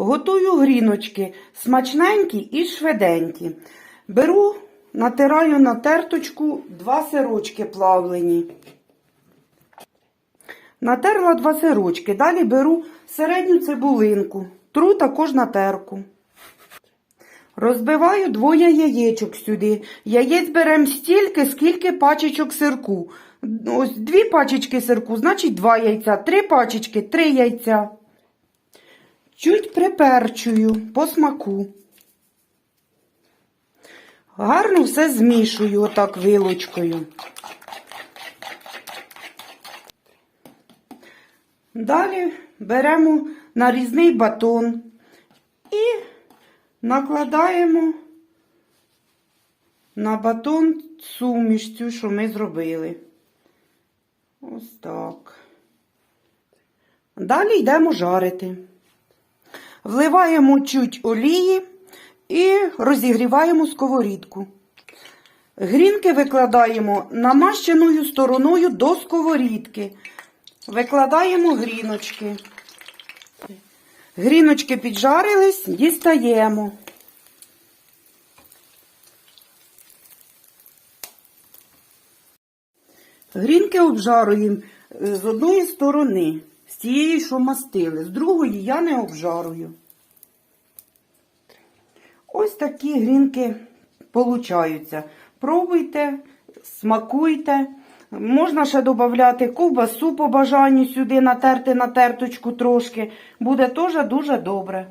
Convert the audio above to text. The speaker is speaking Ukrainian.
Готую гріночки смачненькі і швиденькі. Беру, натираю на терточку два сирочки плавлені. Натерла два сирочки. Далі беру середню цибулинку. Тру також на терку. Розбиваю двоє яєчок сюди. Яєць беремо стільки, скільки пачечок сирку. Ось дві пачечки сирку, значить два яйця. Три пачечки, три яйця. Чуть приперчую по смаку. Гарно все змішую отак вилочкою. Далі беремо нарізний батон і накладаємо на батон суміш цю, що ми зробили. Ось так. Далі йдемо жарити. Вливаємо чуть олії і розігріваємо сковорідку. Грінки викладаємо намащеною стороною до сковорідки. Викладаємо гріночки. Гріночки піджарились, дістаємо. Грінки обжаруємо з одної сторони, з тієї, що мастили, з другої я не обжарую. Ось такі грінки получаються. Пробуйте, смакуйте. Можна ще додати ковбасу по бажанню сюди натерти на терточку трошки. Буде теж дуже добре.